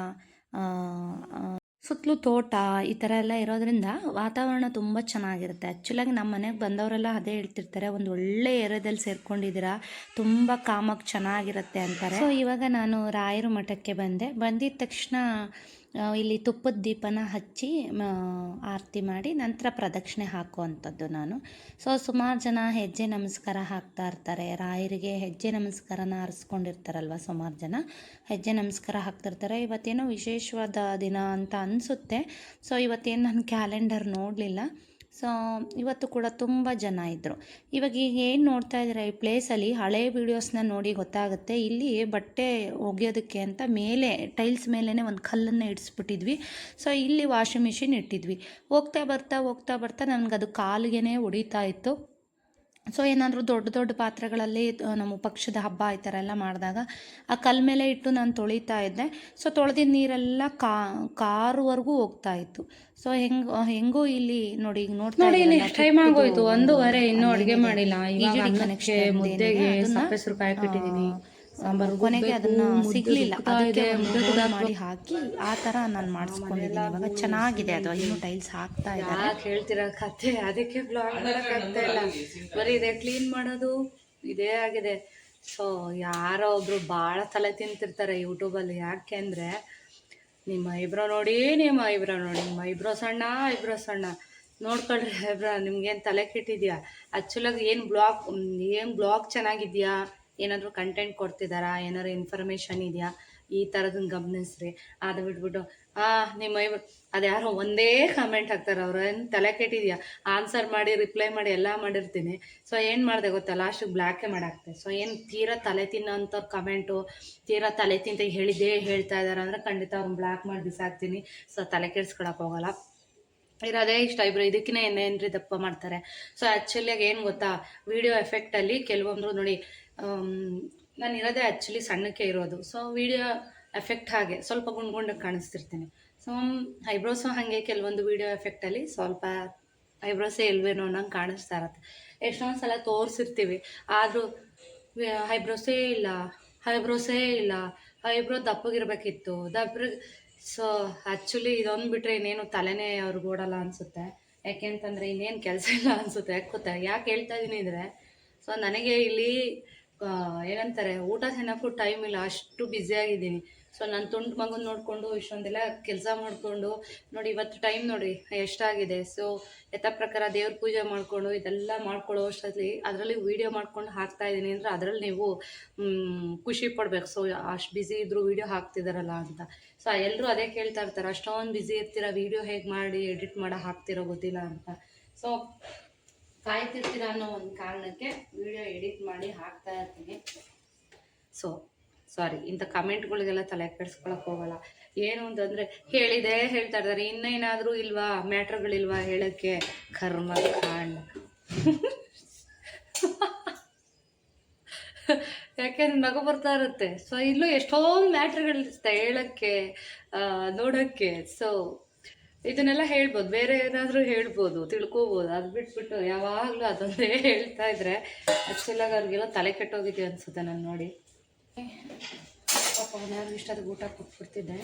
ಸುತ್ತಲೂ ತೋಟ ಈ ಥರ ಎಲ್ಲ ಇರೋದ್ರಿಂದ ವಾತಾವರಣ ತುಂಬ ಚೆನ್ನಾಗಿರುತ್ತೆ. ಆ್ಯಕ್ಚುಲಾಗಿ ನಮ್ಮ ಮನೆಗೆ ಬಂದವರೆಲ್ಲ ಅದೇ ಹೇಳ್ತಿರ್ತಾರೆ, ಒಂದು ಒಳ್ಳೆ ಏರಿಯಾದಲ್ಲಿ ಸೇರ್ಕೊಂಡಿದ್ದೀರಾ, ತುಂಬ ಕಾಮಕ್ಕೆ ಚೆನ್ನಾಗಿರುತ್ತೆ ಅಂತಾರೆ. ಸೊ ಇವಾಗ ನಾನು ರಾಯರ ಮಠಕ್ಕೆ ಬಂದೆ. ಬಂದಿದ ತಕ್ಷಣ ಇಲ್ಲಿ ತುಪ್ಪದ ದೀಪನ ಹಚ್ಚಿ ಆರತಿ ಮಾಡಿ ನಂತರ ಪ್ರದಕ್ಷಿಣೆ ಹಾಕುವಂಥದ್ದು ನಾನು. ಸೊ ಸುಮಾರು ಜನ ಹೆಜ್ಜೆ ನಮಸ್ಕಾರ ಹಾಕ್ತಾ ಇರ್ತಾರೆ. ರಾಯರಿಗೆ ಹೆಜ್ಜೆ ನಮಸ್ಕಾರನ ಆರಿಸ್ಕೊಂಡಿರ್ತಾರಲ್ವ ಸುಮಾರು ಜನ? ಹೆಜ್ಜೆ ನಮಸ್ಕಾರ ಹಾಕ್ತಿರ್ತಾರೆ ಇವತ್ತೇನೋ ವಿಶೇಷವಾದ ದಿನ ಅಂತ ಅನಿಸುತ್ತೆ. ಸೊ ಇವತ್ತೇನು ನಾನು ಕ್ಯಾಲೆಂಡರ್ ನೋಡಲಿಲ್ಲ. ಸೊ ಇವತ್ತು ಕೂಡ ತುಂಬ ಜನ ಇದ್ದರು ಇವಾಗ ಈಗ ಏನು ನೋಡ್ತಾ ಇದ್ದಾರೆ ಈ ಪ್ಲೇಸಲ್ಲಿ ಹಳೆ ವೀಡಿಯೋಸ್ನ ನೋಡಿ ಗೊತ್ತಾಗುತ್ತೆ. ಇಲ್ಲಿ ಬಟ್ಟೆ ಒಗೆಯೋದಕ್ಕೆ ಅಂತ ಮೇಲೆ ಟೈಲ್ಸ್ ಮೇಲೇ ಒಂದು ಕಲ್ಲನ್ನು ಇಡಿಸ್ಬಿಟ್ಟಿದ್ವಿ. ಸೊ ಇಲ್ಲಿ ವಾಷಿಂಗ್ ಮಿಷಿನ್ ಇಟ್ಟಿದ್ವಿ. ಹೋಗ್ತಾ ಬರ್ತಾ ಹೋಗ್ತಾ ಬರ್ತಾ ನನಗೆ ಅದು ಕಾಲಿಗೆ ಹೊಡಿತಾ ಇತ್ತು. ಸೊ ಏನಾದರೂ ದೊಡ್ಡ ದೊಡ್ಡ ಪಾತ್ರೆಗಳಲ್ಲಿ ನಮ್ಮ ಪಕ್ಷದ ಹಬ್ಬ ಈ ಥರ ಎಲ್ಲ ಮಾಡಿದಾಗ ಆ ಕಲ್ ಮೇಲೆ ಇಟ್ಟು ನಾನು ತೊಳಿತಾ ಇದ್ದೆ. ಸೊ ತೊಳೆದಿದ್ದ ನೀರೆಲ್ಲ ಕಾ ಕಾರುವರೆಗೂ ಹೋಗ್ತಾ ಇತ್ತು. ಸೊ ಹೆಂಗ್ ಹೆಂಗೋ ಇಲ್ಲಿ ನೋಡಿ ಈಗ ನೋಡ್ತಾ ನೋಡಿ ನೆಕ್ಸ್ಟ್ ಟೈಮ್ ಆಗೋಯ್ತು. ಒಂದೂವರೆ ಇನ್ನೂ. ಅಡುಗೆ ಮಾಡಿಲ್ಲ. ಈಗ ಕನೆಕ್ಷನ್ ಮುದ್ದೆಗೆ ಸಪ್ಪೆ ಸುರುಕಾಯಿ ಸಾಂಬಾರು ಕೊನೆಗೆ ಅದನ್ನ ಸಿಗ್ಲಿಲ್ಲ. ಅದಕ್ಕೆ ಮಾಡಿ ಹಾಕಿ ಆ ಥರ ನಾನು ಮಾಡಿಸ್ಕೊಂಡಿದ್ದೀನಿ. ಇವಾಗ ಚೆನ್ನಾಗಿದೆ ಅದು. ಇನ್ನು ಟೈಲ್ಸ್ ಹಾಕ್ತಾ ಇದ್ದಾರೆ. ಯಾಕೆ ಹೇಳ್ತಿರೋ ಕತೆ? ಅದಕ್ಕೆ ಬ್ಲಾಗ್ ಮಾಡೋಕ್ಕಾಗ್ತಾ ಇಲ್ಲ. ಬರೀ ಇದೆ ಕ್ಲೀನ್ ಮಾಡೋದು ಇದೇ ಆಗಿದೆ. ಸೊ ಯಾರೋ ಒಬ್ರು ಭಾಳ ತಲೆ ತಿಂತಿರ್ತಾರೆ ಯೂಟ್ಯೂಬಲ್ಲಿ ಯಾಕೆ ಅಂದರೆ ನಿಮ್ಮ ಐಬ್ರೋ ನೋಡಿ ನಿಮ್ಮ ಐಬ್ರೋ ನೋಡಿ. ನಿಮ್ಮ ಐಬ್ರೋ ಸಣ್ಣ ಐಬ್ರೋ ಸಣ್ಣ. ನೋಡ್ಕೊಳ್ರಿ ಐಬ್ರೋ ನಿಮ್ಗೇನು ತಲೆ ಕೆಟ್ಟಿದ್ಯಾ? ಆ್ಯಕ್ಚುಲಾಗಿ ಏನು ಬ್ಲಾಗ್ ಏನು ಬ್ಲಾಗ್ ಚೆನ್ನಾಗಿದ್ಯಾ? ಏನಾದರೂ ಕಂಟೆಂಟ್ ಕೊಡ್ತಿದ್ದಾರಾ ಏನಾದ್ರು ಇನ್ಫಾರ್ಮೇಷನ್ ಇದೆಯಾ? ಈ ಥರದನ್ನ ಗಮನಿಸ್ರಿ. ಅದು ಬಿಟ್ಬಿಟ್ಟು, ಆ ನಿಮ್ಮ ಅದು ಅದ್ಯಾರೋ ಒಂದೇ ಕಮೆಂಟ್ ಹಾಕ್ತಾರೆ ಅವ್ರು. ಏನು ತಲೆ ಕೆಟ್ಟಿದೆಯಾ? ಆನ್ಸರ್ ಮಾಡಿ ರಿಪ್ಲೈ ಮಾಡಿ, ಎಲ್ಲ ಮಾಡಿರ್ತೀನಿ. ಸೊ ಏನು ಮಾಡಿದೆ ಗೊತ್ತಾ? ಲಾಸ್ಟಿಗೆ ಬ್ಲ್ಯಾಕೇ ಮಾಡಾಕ್ತೆ. ಸೊ ಏನು ತೀರಾ ತಲೆ ತಿನ್ನೋಂಥವ್ರ ಕಮೆಂಟು ತೀರಾ ತಲೆ ತಿಂತ ಹೇಳಿದ್ದೇ ಹೇಳ್ತಾ ಇದ್ದಾರೆ ಅಂದರೆ ಖಂಡಿತ ಅವ್ರನ್ನ ಬ್ಲ್ಯಾಕ್ ಮಾಡಿ ಬಿಸಾಕ್ತೀನಿ. ಸೊ ತಲೆ ಕೆಡ್ಸ್ಕೊಳಕ್ಕೆ ಹೋಗಲ್ಲ. ಇರೋದೇ ಇಷ್ಟ, ಇಬ್ರು ಇದಕ್ಕಿಂತ ಏನೇನ್ರಿ ದಪ್ಪ ಮಾಡ್ತಾರೆ. ಸೊ ಆ್ಯಕ್ಚುಲಿಯಾಗಿ ಏನು ಗೊತ್ತಾ? ವಿಡಿಯೋ ಎಫೆಕ್ಟಲ್ಲಿ ಕೆಲವೊಂದು ನೋಡಿ ನಾನು ಇರೋದೇ ಆ್ಯಕ್ಚುಲಿ ಸಣ್ಣಕ್ಕೆ ಇರೋದು. ಸೊ ವಿಡಿಯೋ ಎಫೆಕ್ಟ್ ಹಾಗೆ, ಸ್ವಲ್ಪ ಗುಂಡ್ ಗುಂಡಕ್ಕೆ ಕಾಣಿಸ್ತಿರ್ತೀನಿ. ಸೊ ಐಬ್ರೋಸು ಹಾಗೆ ಕೆಲವೊಂದು ವಿಡಿಯೋ ಎಫೆಕ್ಟಲ್ಲಿ ಸ್ವಲ್ಪ ಐಬ್ರೋಸೇ ಇಲ್ವೇನೋ ಅನ್ನಂಗೆ ಕಾಣಿಸ್ತಾ ಇರತ್ತೆ. ಎಷ್ಟೊಂದು ಸಲ ತೋರಿಸಿರ್ತೀವಿ. ಆದರೂ ಐಬ್ರೋಸೇ ಇಲ್ಲ ಐಬ್ರೋಸೇ ಇಲ್ಲ ಐಬ್ರೋ ದಪ್ಪಗಿರ್ಬೇಕಿತ್ತು. ದಪ್ಪ ಸೊ ಆ್ಯಕ್ಚುಲಿ ಇದೊಂದು ಬಿಟ್ಟರೆ ಇನ್ನೇನು ತಲೆನೇ ಅವ್ರಿಗೆ ಓಡಲ್ಲ ಅನಿಸುತ್ತೆ. ಯಾಕೆಂತಂದರೆ ಇನ್ನೇನು ಕೆಲಸ ಇಲ್ಲ ಅನಿಸುತ್ತೆ. ಯಾಕೆ ಯಾಕೆ ಹೇಳ್ತಾ ಇದ್ದೀನಿ ಅಂದರೆ ಸೊ ನನಗೆ ಇಲ್ಲಿ ಏನಂತಾರೆ, ಊಟ ತಿನ್ನೋಕ್ಕೂ ಟೈಮ್ ಇಲ್ಲ. ಅಷ್ಟು ಬ್ಯುಸಿಯಾಗಿದ್ದೀನಿ ಸೊ ನಾನು ತುಂಡು ಮಗನ ನೋಡಿಕೊಂಡು ಇಷ್ಟೊಂದೆಲ್ಲ ಕೆಲಸ ಮಾಡಿಕೊಂಡು, ನೋಡಿ ಇವತ್ತು ಟೈಮ್ ನೋಡಿ, ಎಷ್ಟಾಗಿದೆ. ಸೊ ಯಥ ಪ್ರಕಾರ ದೇವ್ರ ಪೂಜೆ ಮಾಡಿಕೊಂಡು, ಇದೆಲ್ಲ ಮಾಡ್ಕೊಳ್ಳೋ ಅಷ್ಟರಲ್ಲಿ, ಅದರಲ್ಲಿ ವೀಡಿಯೋ ಮಾಡ್ಕೊಂಡು ಹಾಕ್ತಾ ಇದ್ದೀನಿ ಅಂದರೆ ಅದರಲ್ಲಿ ನೀವು ಖುಷಿ ಪಡ್ಬೇಕು. ಸೊ ಅಷ್ಟು ಬ್ಯುಸಿ ಇದ್ದರೂ ವೀಡಿಯೋ ಹಾಕ್ತಿದ್ದಾರಲ್ಲ ಅಂತ. ಸೊ ಎಲ್ಲರೂ ಅದೇ ಕೇಳ್ತಾ ಇರ್ತಾರೆ, ಅಷ್ಟೊಂದು ಬ್ಯುಸಿ ಇರ್ತೀರ ವೀಡಿಯೋ ಹೇಗೆ ಮಾಡಿ ಎಡಿಟ್ ಮಾಡೋ, ಹಾಕ್ತಿರೋ ಗೊತ್ತಿಲ್ಲ ಅಂತ. ಸೊ ಕಾಯ್ತಿರ್ತೀರ ಅನ್ನೋ ಒಂದು ಕಾರಣಕ್ಕೆ ವಿಡಿಯೋ ಎಡಿಟ್ ಮಾಡಿ ಹಾಕ್ತಾ ಇರ್ತೀನಿ. ಸೊ ಸಾರಿ ಇಂಥ ಕಮೆಂಟ್ಗಳಿಗೆಲ್ಲ ತಲೆ ಕೆಡ್ಸ್ಕೊಳಕ್ಕೆ ಹೋಗಲ್ಲ. ಏನು ಅಂತಂದರೆ, ಹೇಳಿದೆ ಹೇಳ್ತಾ ಇರ್ತಾರೆ ಇನ್ನೇನಾದರೂ ಇಲ್ವಾ, ಮ್ಯಾಟ್ರ್ಗಳಿಲ್ವಾ ಹೇಳೋಕ್ಕೆ? ಕರ್ಮ ಕಾಂಡ್. ಯಾಕೆಂದ್ರೆ ನಗು ಬರ್ತಾ ಇರುತ್ತೆ. ಸೊ ಇಲ್ಲೂ ಎಷ್ಟೊಂದು ಮ್ಯಾಟ್ರ್ಗಳಿರುತ್ತೆ ಹೇಳೋಕ್ಕೆ ನೋಡೋಕ್ಕೆ. ಸೊ ಇದನ್ನೆಲ್ಲ ಹೇಳ್ಬೋದು. ಬೇರೆ ಏನಾದರೂ ಹೇಳ್ಬೋದು, ತಿಳ್ಕೊಬೋದು. ಅದು ಬಿಟ್ಬಿಟ್ಟು ಯಾವಾಗಲೂ ಅದೊಂದೇ ಹೇಳ್ತಾ ಇದ್ರೆ ಆ್ಯಕ್ಚುಲಾಗಿ ಅವ್ರಿಗೆಲ್ಲ ತಲೆ ಕೆಟ್ಟೋಗಿದೆ ಅನಿಸುತ್ತೆ ನಾನು ನೋಡಿ. ಪಾಪ ಮನೆಯವ್ರಿಗೆ ಇಷ್ಟದ ಊಟ ಕೊಟ್ಬಿಡ್ತಿದ್ದೆ.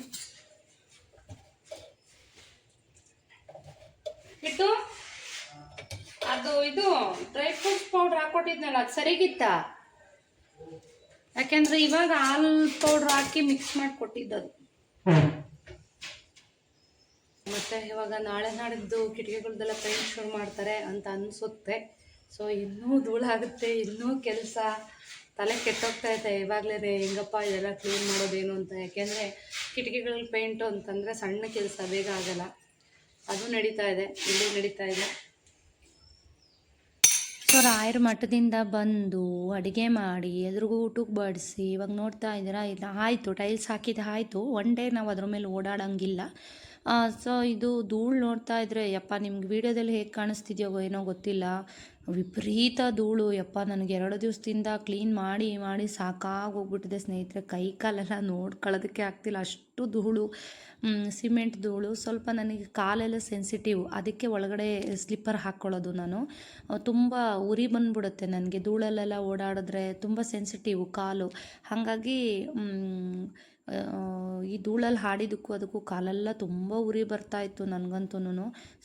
ಇಟ್ಟು? ಅದು ಇದು ಡ್ರೈ ಫ್ರೂಟ್ಸ್ ಪೌಡ್ರ್ ಹಾಕೊಟ್ಟಿದ್ನಲ್ಲ ಅದು ಸರಿಗಿತ್ತಾ? ಯಾಕೆಂದ್ರೆ ಇವಾಗ ಹಾಲು ಪೌಡ್ರ್ ಹಾಕಿ ಮಿಕ್ಸ್ ಮಾಡಿ ಕೊಟ್ಟಿದ್ದದು. ಮತ್ತೆ ಇವಾಗ ನಾಳೆ ನಾಡಿದ್ದು ಕಿಟಕಿಗಳ್ದೆಲ್ಲ ಪೇಂಟ್ ಶುರು ಮಾಡ್ತಾರೆ ಅಂತ ಅನಿಸುತ್ತೆ. ಸೊ ಇನ್ನೂ ಧೂಳಾಗುತ್ತೆ ಇನ್ನೂ ಕೆಲಸ. ತಲೆ ಕೆಟ್ಟೋಗ್ತಾ ಇದೆ ಇವಾಗಲೇ ಹೆಂಗಪ್ಪ ಇದೆಲ್ಲ ಕ್ಲೀನ್ ಮಾಡೋದೇನು ಅಂತ? ಯಾಕೆಂದರೆ ಕಿಟಕಿಗಳಲ್ಲಿ ಪೇಂಟು ಅಂತಂದರೆ ಸಣ್ಣ ಕೆಲಸ ಬೇಗ ಆಗಲ್ಲ. ಅದು ನಡೀತಾ ಇದೆ ಇಲ್ಲಿ ನಡೀತಾ ಇದೆ. ಸೊ ರಾಯರ ಮಠದಿಂದ ಬಂದು ಅಡುಗೆ ಮಾಡಿ ಎಲ್ರಿಗೂ ಊಟಕ್ಕೆ ಬಡಿಸಿ ಇವಾಗ ನೋಡ್ತಾ ಇದ್ದೀರಾ? ಇಲ್ಲ, ಆಯಿತು ಟೈಲ್ಸ್ ಹಾಕಿದ್ದು ಆಯಿತು. ಒನ್ ಡೇ ನಾವು ಅದ್ರ ಮೇಲೆ ಓಡಾಡೋಂಗಿಲ್ಲ. ಸೊ ಇದು ಧೂಳು ನೋಡ್ತಾ ಇದ್ರೆ, ಯಪ್ಪ, ನಿಮ್ಗೆ ವೀಡಿಯೋದಲ್ಲಿ ಹೇಗೆ ಕಾಣಿಸ್ತಿದ್ಯೋ ಏನೋ ಗೊತ್ತಿಲ್ಲ. ವಿಪರೀತ ಧೂಳು, ಯಪ್ಪ, ನನಗೆ ಎರಡು ದಿವಸದಿಂದ ಕ್ಲೀನ್ ಮಾಡಿ ಮಾಡಿ ಸಾಕಾಗಿ ಹೋಗ್ಬಿಟ್ಟಿದೆ ಸ್ನೇಹಿತರೆ. ಕೈ ಕಾಲೆಲ್ಲ ನೋಡ್ಕೊಳ್ಳೋದಕ್ಕೆ ಆಗ್ತಿಲ್ಲ. ಅಷ್ಟು ಧೂಳು. ಸಿಮೆಂಟ್ ಧೂಳು, ಸ್ವಲ್ಪ ನನಗೆ ಕಾಲೆಲ್ಲ ಸೆನ್ಸಿಟಿವ್ ಅದಕ್ಕೆ ಒಳಗಡೆ ಸ್ಲಿಪ್ಪರ್ ಹಾಕ್ಕೊಳ್ಳೋದು ನಾನು. ತುಂಬ ಉರಿ ಬಂದ್ಬಿಡುತ್ತೆ ನನಗೆ. ಧೂಳಲ್ಲೆಲ್ಲ ಓಡಾಡಿದ್ರೆ ತುಂಬ ಸೆನ್ಸಿಟಿವ್ ಕಾಲು. ಹಾಗಾಗಿ ಈ ಧೂಳಲ್ಲಿ ಹಾಡಿದ್ದಕ್ಕೂ ಅದಕ್ಕೂ ಕಾಲೆಲ್ಲ ತುಂಬ ಉರಿ ಬರ್ತಾ ಇತ್ತು ನನಗಂತೂ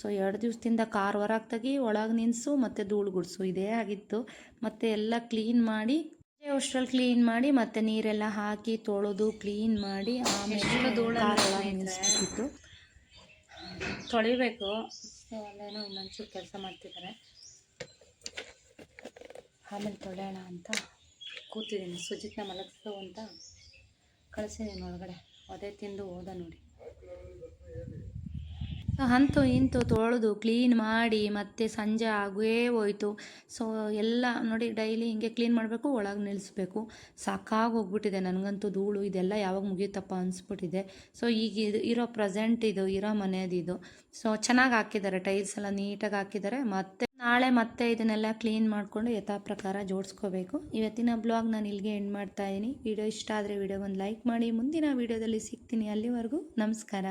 ಸೊ ಎರಡು ದಿವಸದಿಂದ ಕಾರ್ ಹೊರಗೆ ತೆಗಿ ಒಳಗೆ ನಿನ್ಸು ಮತ್ತು ಧೂಳು ಗುಡಿಸು. ಇದೇ ಆಗಿತ್ತು. ಮತ್ತು ಎಲ್ಲ ಕ್ಲೀನ್ ಮಾಡಿ ಅಷ್ಟರಲ್ಲಿ ಕ್ಲೀನ್ ಮಾಡಿ ಮತ್ತೆ ನೀರೆಲ್ಲ ಹಾಕಿ ತೊಳೆದು ಕ್ಲೀನ್ ಮಾಡಿ ಆಮೇಲೆ ಎಷ್ಟು ಧೂಳು ಕಾರ್ ಅಂದ್ರೆ ಒಳಗೆ ಸ್ನೇಹಿತರೆ. ನಿಲ್ಲಿಸ್ಬಿಟ್ಟಿತ್ತು ತೊಳಿಬೇಕು ಅಲ್ಲೇನೋ ಇನ್ನೊಂಚೂರು ಕೆಲಸ ಮಾಡ್ತಿದ್ದಾರೆ. ಆಮೇಲೆ ತೊಳೆಯೋಣ ಅಂತ ಕೂತಿದ್ದೀನಿ. ಸುಜಿತ್ನ ಮಲಗಿಸು ಅಂತ. ಕಳಿಸಿದ್ದೀನಿ ಒಳಗಡೆ. ಅದೇ ತಿಂದು ಹೋದ ನೋಡಿ. ಅಂತೂ ಇಂತು ತೊಳೆದು ಕ್ಲೀನ್ ಮಾಡಿ ಮತ್ತೆ ಸಂಜೆ ಆಗೇ ಹೋಯ್ತು. ಸೊ ಎಲ್ಲ ನೋಡಿ ಡೈಲಿ ಹಿಂಗೆ ಕ್ಲೀನ್ ಮಾಡಬೇಕು, ಒಳಗೆ ನಿಲ್ಲಿಸ್ಬೇಕು ಸಾಕಾಗಿ ಹೋಗ್ಬಿಟ್ಟಿದೆ ನನಗಂತೂ ಧೂಳು, ಇದೆಲ್ಲ ಯಾವಾಗ ಮುಗಿಯುತ್ತಪ್ಪ ಅನಿಸ್ಬಿಟ್ಟಿದೆ. ಸೊ ಈಗ ಇದು ಇರೋ ಪ್ರೆಸೆಂಟ್ ಇದು, ಇರೋ ಮನೆಯದಿದು ಸೊ ಚೆನ್ನಾಗಿ ಹಾಕಿದ್ದಾರೆ ಟೈಲ್ಸ್ ಎಲ್ಲ ನೀಟಾಗಿ ಹಾಕಿದ್ದಾರೆ. ಮತ್ತೆ ನಾಳೆ ಮತ್ತೆ ಇದನ್ನೆಲ್ಲ ಕ್ಲೀನ್ ಮಾಡಿಕೊಂಡು ಯಥಾ ಪ್ರಕಾರ ಜೋಡಿಸ್ಕೋಬೇಕು. ಇವತ್ತಿನ ಬ್ಲಾಗ್ ನಾನು ಇಲ್ಲಿಗೆ ಎಂಡ್ ಮಾಡ್ತಾ ಇದ್ದೀನಿ ವಿಡಿಯೋ ಇಷ್ಟ ಆದರೆ ವಿಡಿಯೋ ಒಂದು ಲೈಕ್ ಮಾಡಿ. ಮುಂದಿನ ವಿಡಿಯೋದಲ್ಲಿ ಸಿಗ್ತೀನಿ ಅಲ್ಲಿವರೆಗೂ. ನಮಸ್ಕಾರ.